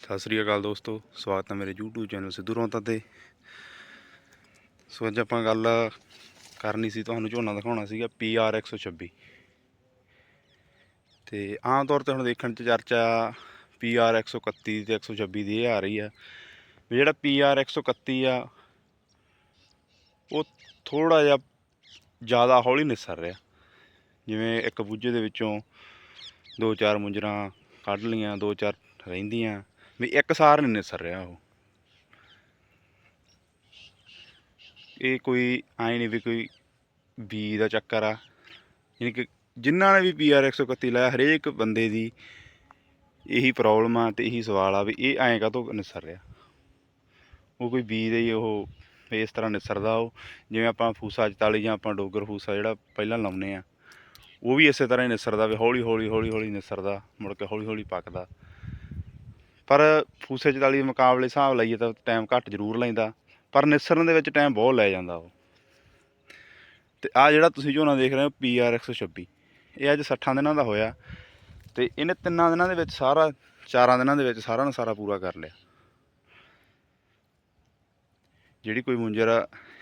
ਸਤਿ ਸ੍ਰੀ ਅਕਾਲ ਦੋਸਤੋ, ਸਵਾਗਤ ਹੈ ਮੇਰੇ YouTube ਚੈਨਲ ਸਿੱਧੂ ਰੌਂਤਾ ਤੇ। ਸੋ ਅੱਜ ਆਪਾਂ ਗੱਲ ਕਰਨੀ ਸੀ, ਤੁਹਾਨੂੰ ਝੋਨਾ ਦਿਖਾਉਣਾ ਸੀਗਾ PR 126 ਤੇ ਆਮ ਤੌਰ ਤੇ ਹੁਣ ਦੇਖਣ ਚ ਚਰਚਾ PR 131 ਤੇ 126 ਦੀ ਇਹ ਆ ਰਹੀ ਆ ਵੀ ਜਿਹੜਾ PR 131 ਆ, ਉਹ ਥੋੜਾ ਜਿਹਾ ਜ਼ਿਆਦਾ ਹੌਲੀ ਨਿਸਰ ਰਿਹਾ। ਜਿਵੇਂ ਇੱਕ ਬੂਝੇ ਦੇ ਵਿੱਚੋਂ ਦੋ ਚਾਰ ਮੁੰਜਰਾਂ ਕੱਢ ਲੀਆਂ ਦੋ ਚਾਰ ਰਹਿੰਦੀਆਂ ਵੀ ਇੱਕ ਸਾਰ ਨਹੀਂ ਨਿਸਰ ਰਿਹਾ ਉਹ। ਇਹ ਕੋਈ ਐ ਨਹੀਂ ਵੀ ਕੋਈ ਬੀ ਦਾ ਚੱਕਰ ਆ। ਯਾਨੀ ਕਿ ਜਿਨ੍ਹਾਂ ਨੇ ਵੀ ਪੀਆਰ 131 ਲਾਇਆ, ਹਰੇਕ ਬੰਦੇ ਦੀ ਇਹੀ ਪ੍ਰੋਬਲਮ ਆ ਤੇ ਇਹੀ ਸਵਾਲ ਆ ਵੀ ਇਹ ਐਂ ਕਾਹਤੋਂ ਨਿਸਰ ਰਿਹਾ। ਉਹ ਕੋਈ ਬੀ ਦੇ ਹੀ ਉਹ ਇਸ ਤਰ੍ਹਾਂ ਨਿਸਰਦਾ ਉਹ। ਜਿਵੇਂ ਆਪਾਂ ਫੂਸਾ 44 ਜਾਂ ਆਪਾਂ ਡੋਗਰ ਫੂਸਾ ਜਿਹੜਾ ਪਹਿਲਾਂ ਲਾਉਨੇ ਆ, ਉਹ ਵੀ ਇਸੇ ਤਰ੍ਹਾਂ ਹੀ ਨਿਸਰਦਾ ਵੀ ਹੌਲੀ ਹੌਲੀ ਹੌਲੀ ਹੌਲੀ ਨਿਸਰਦਾ, ਮੁੜ ਕੇ ਹੌਲੀ ਹੌਲੀ ਪੱਕਦਾ। ਪਰ ਫੂਸੇ 44 ਦੇ ਮੁਕਾਬਲੇ ਹਿਸਾਬ ਲਾਈਏ ਤਾਂ ਟਾਈਮ ਘੱਟ ਜ਼ਰੂਰ ਲੈਂਦਾ, ਪਰ ਨਿਸਰਨ ਦੇ ਵਿੱਚ ਟਾਈਮ ਬਹੁਤ ਲੈ ਜਾਂਦਾ ਉਹ। ਤੇ ਆ ਜਿਹੜਾ ਤੁਸੀਂ ਝੋਨਾ ਦੇਖ ਰਹੇ ਹੋ PR 126 ਇਹ ਅੱਜ 60 ਦਿਨਾਂ ਦਾ ਹੋਇਆ ਤੇ ਇਹਨੇ ਤਿੰਨਾਂ ਦਿਨਾਂ ਦੇ ਵਿੱਚ ਸਾਰਾ, ਚਾਰਾਂ ਦਿਨਾਂ ਦੇ ਵਿੱਚ ਸਾਰਾ ਨੂੰ ਸਾਰਾ ਪੂਰਾ ਕਰ ਲਿਆ। ਜਿਹੜੀ ਕੋਈ ਮੁੰਜਰ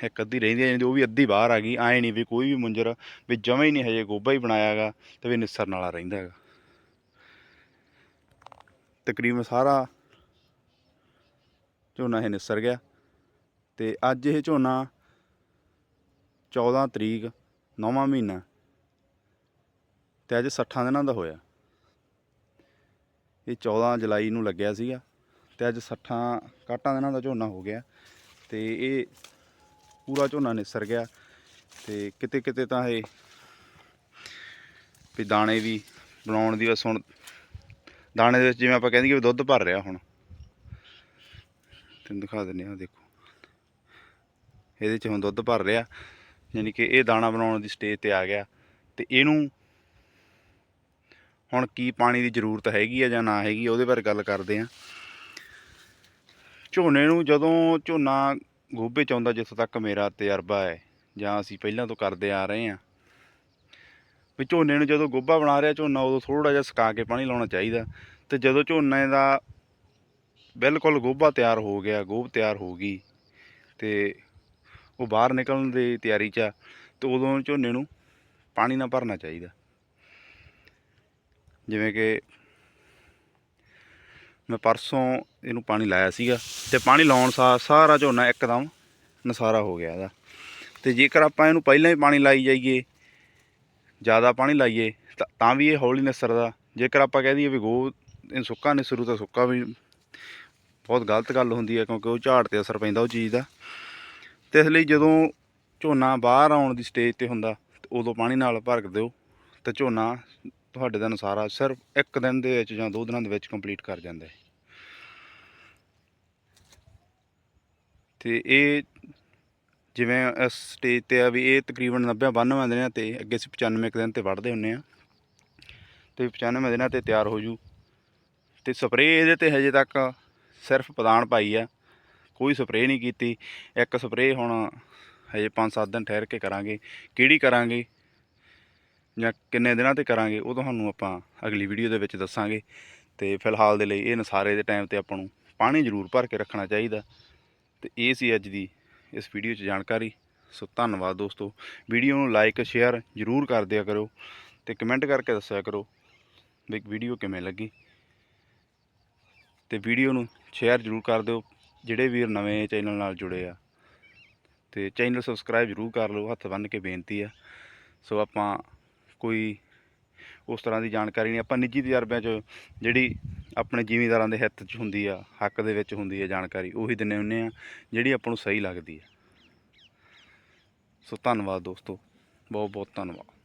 ਇੱਕ ਅੱਧੀ ਰਹਿੰਦੀ ਹੈ ਉਹ ਵੀ ਅੱਧੀ ਬਾਹਰ ਆ ਗਈ ਐਂ ਨਹੀਂ ਵੀ ਕੋਈ ਵੀ ਮੁੰਜਰ ਵੀ ਜਮਾ ਹੀ ਨਹੀਂ ਹਜੇ ਗੋਬਾ ਹੀ ਬਣਾਇਆਗਾ ਤੇ ਵੀ ਨਿਸਰਨ ਵਾਲਾ ਰਹਿੰਦਾ ਹੈਗਾ। ਤਕਰੀਬਨ ਸਾਰਾ ਝੋਨਾ ਇਹ ਨਿਸਰ ਗਿਆ ਤੇ ਅੱਜ ਇਹ ਝੋਨਾ 14 ਤਰੀਕ 9ਵਾਂ ਮਹੀਨਾ ਤੇ ਅੱਜ 60 ਦਿਨਾਂ ਦਾ ਹੋਇਆ। ਇਹ 14 ਜੁਲਾਈ ਨੂੰ ਲੱਗਿਆ ਸੀਗਾ ਤੇ ਅੱਜ 60 ਕਾਟਾਂ ਦਿਨਾਂ ਦਾ ਝੋਨਾ ਹੋ ਗਿਆ ਤੇ ਇਹ ਪੂਰਾ ਝੋਨਾ ਨਿਸਰ ਗਿਆ ਤੇ ਕਿਤੇ ਕਿਤੇ ਤਾਂ ਇਹ ਵੀ ਦਾਣੇ ਵੀ ਬਣਾਉਣ ਦੀ ਬਸ ਹੁਣ ਦਾਣੇ ਦੇ ਵਿੱਚ ਜਿਵੇਂ ਆਪਾਂ ਕਹਿੰਦੇ ਕਿ ਦੁੱਧ ਭਰ ਰਿਹਾ ਹੁਣ। ਤੈਨੂੰ ਦਿਖਾ ਦਿੰਨੇ ਆ ਦੇਖੋ। ਇਹਦੇ 'ਚ ਹੁਣ ਦੁੱਧ ਭਰ ਰਿਹਾ, ਯਾਨੀ ਕਿ ਇਹ ਦਾਣਾ ਬਣਾਉਣ ਦੀ ਸਟੇਜ ਤੇ ਆ ਗਿਆ। ਤੇ ਇਹਨੂੰ ਹੁਣ ਕੀ ਪਾਣੀ ਦੀ ਜ਼ਰੂਰਤ ਹੈਗੀ ਆ ਜਾਂ ਨਾ ਹੈਗੀ ਉਹਦੇ ਬਾਰੇ ਗੱਲ ਕਰਦੇ ਆ ਝੋਨੇ ਨੂੰ ਜਦੋਂ ਝੋਨਾ ਗੋਭੇ ਚ ਆਉਂਦਾ, ਜਿੱਥੋਂ ਤੱਕ ਮੇਰਾ ਤਜਰਬਾ ਹੈ, ਜਾਂ ਅਸੀਂ ਪਹਿਲਾਂ ਤੋਂ ਕਰਦੇ ਆ ਰਹੇ ਆ ਵੀ ਝੋਨੇ ਨੂੰ ਜਦੋਂ ਗੋਭਾ ਬਣਾ ਰਿਹਾ, ਝੋਨਾ ਉਦੋਂ ਥੋੜਾ ਜਿਹਾ ਸੁਕਾ ਕੇ ਪਾਣੀ ਲਾਉਣਾ ਚਾਹੀਦਾ। ਤੇ ਜਦੋਂ ਝੋਨੇ ਦਾ ਬਿਲਕੁਲ ਗੋਭਾ ਤਿਆਰ ਹੋ ਗਿਆ, ਗੋਭ ਤਿਆਰ ਹੋ ਗਈ, ਤੇ ਉਹ ਬਾਹਰ ਨਿਕਲਣ ਦੀ ਤਿਆਰੀ 'ਚ ਆ, ਤੇ ਉਦੋਂ ਝੋਨੇ ਨੂੰ ਪਾਣੀ ਨਾ ਭਰਨਾ ਚਾਹੀਦਾ। ਜਿਵੇਂ ਕਿ ਮੈਂ ਪਰਸੋਂ ਇਹਨੂੰ ਪਾਣੀ ਲਾਇਆ ਸੀਗਾ, ਤੇ ਪਾਣੀ ਲਾਉਣ ਸਾਰ ਸਾਰਾ ਝੋਨਾ ਇੱਕਦਮ ਨਸਾਰਾ ਹੋ ਗਿਆ ਇਹਦਾ। ਤੇ ਜੇਕਰ ਆਪਾਂ ਇਹਨੂੰ ਪਹਿਲਾਂ ਹੀ ਪਾਣੀ ਲਾਈ ਜਾਈਏ ਜ਼ਿਆਦਾ ਪਾਣੀ ਲਾਈਏ, ਤਾਂ ਤਾਂ ਵੀ ਇਹ ਹੌਲੀ ਨਿਸਰਦਾ ਜੇਕਰ ਆਪਾਂ ਕਹਿ ਦਈਏ ਵੀ ਗੋ, ਇਹ ਸੁੱਕਾ ਨਿਸਰੂ ਤਾਂ ਸੁੱਕਾ ਵੀ ਬਹੁਤ ਗਲਤ ਗੱਲ ਹੁੰਦੀ ਹੈ, ਕਿਉਂਕਿ ਉਹ ਝਾੜ ਤੇ ਅਸਰ ਪੈਂਦਾ ਉਹ ਚੀਜ਼ ਦਾ। ਤੇ ਇਸ ਲਈ ਜਦੋਂ ਝੋਨਾ ਬਾਹਰ ਆਉਣ ਦੀ ਸਟੇਜ ਤੇ ਹੁੰਦਾ, ਤੇ ਉਦੋਂ ਪਾਣੀ ਨਾਲ ਭਰ ਦਿਓ। ਤੇ ਝੋਨਾ ਤੁਹਾਡੇ ਦਾ ਨਸਾਰਾ ਸਿਰਫ ਇੱਕ ਦਿਨ ਦੇ ਵਿੱਚ ਜਾਂ ਦੋ ਦਿਨਾਂ ਦੇ ਵਿੱਚ ਕੰਪਲੀਟ ਕਰ ਜਾਂਦਾ ਹੈ। ਤੇ ਇਹ ਜਿਵੇਂ ਇਸ ਸਟੇਜ ਤੇ ਆ ਵੀ ਇਹ ਤਕਰੀਬਨ 90 92 ਦਿਨਾਂ ਤੇ, ਅੱਗੇ ਅਸੀਂ 95 ਕੁ ਦਿਨ ਤੇ ਵੜਦੇ ਹੁੰਨੇ ਆ ਤੇ 95 ਦਿਨਾਂ ਤੇ ਤਿਆਰ ਹੋ ਜੂ। ਤੇ ਸਪਰੇਅ ਇਹਦੇ ਤੇ ਹਜੇ ਤੱਕ ਸਿਰਫ ਪਦਾਨ ਪਾਈ ਆ, ਕੋਈ ਸਪਰੇਅ ਨਹੀਂ ਕੀਤੀ। ਇੱਕ ਸਪਰੇਅ ਹੁਣ ਹਜੇ 5-7 ਦਿਨ ਠਹਿਰ ਕੇ ਕਰਾਂਗੇ। ਕਿਹੜੀ ਕਰਾਂਗੇ ਜਾਂ ਕਿੰਨੇ ਦਿਨਾਂ ਤੇ ਕਰਾਂਗੇ, ਉਹ ਤੁਹਾਨੂੰ ਆਪਾਂ ਅਗਲੀ ਵੀਡੀਓ ਦੇ ਵਿੱਚ ਦੱਸਾਂਗੇ। ਤੇ ਫਿਲਹਾਲ ਦੇ ਲਈ ਇਹ ਨਸਾਰੇ ਦੇ ਟਾਈਮ ਤੇ ਆਪਾਂ ਨੂੰ ਪਾਣੀ ਜ਼ਰੂਰ ਭਰ ਕੇ ਰੱਖਣਾ ਚਾਹੀਦਾ। ਤੇ ਇਹ ਸੀ ਅੱਜ ਦੀ ਇਸ ਵੀਡੀਓ 'ਚ ਜਾਣਕਾਰੀ। ਸੋ ਧੰਨਵਾਦ ਦੋਸਤੋ। ਵੀਡੀਓ ਨੂੰ ਲਾਈਕ ਸ਼ੇਅਰ ਜ਼ਰੂਰ ਕਰ ਦਿਆ ਕਰੋ ਤੇ ਕਮੈਂਟ ਕਰਕੇ ਦੱਸਿਆ ਕਰੋ ਵੀ ਵੀਡੀਓ ਕਿਵੇਂ ਲੱਗੀ। ਤੇ ਵੀਡੀਓ ਨੂੰ ਸ਼ੇਅਰ ਜ਼ਰੂਰ ਕਰ ਦਿਓ, ਜਿਹੜੇ ਵੀਰ ਨਵੇਂ ਚੈਨਲ ਨਾਲ ਜੁੜੇ ਆ। ਤੇ ਚੈਨਲ ਸਬਸਕ੍ਰਾਈਬ ਜ਼ਰੂਰ ਕਰ ਲਓ, ਹੱਥ ਬੰਨ੍ਹ ਕੇ ਬੇਨਤੀ ਆ। ਸੋ ਆਪਾਂ ਕੋਈ ਉਸ ਤਰ੍ਹਾਂ ਦੀ ਜਾਣਕਾਰੀ ਨਹੀਂ, ਆਪਾਂ ਨਿੱਜੀ ਤਜਰਬਿਆਂ 'ਚ ਜਿਹੜੀ ਆਪਣੇ ਜ਼ਿਮੀਂਦਾਰਾਂ ਦੇ ਹਿੱਤ 'ਚ ਹੁੰਦੀ ਆ, ਹੱਕ ਦੇ ਵਿੱਚ ਹੁੰਦੀ ਆ ਜਾਣਕਾਰੀ, ਉਹੀ ਦਿੰਨੇ ਹੁੰਨੇ ਆ, ਜਿਹੜੀ ਆਪਾਂ ਨੂੰ ਸਹੀ ਲੱਗਦੀ ਆ। ਸੋ ਧੰਨਵਾਦ ਦੋਸਤੋ ਬਹੁਤ ਬਹੁਤ ਧੰਨਵਾਦ।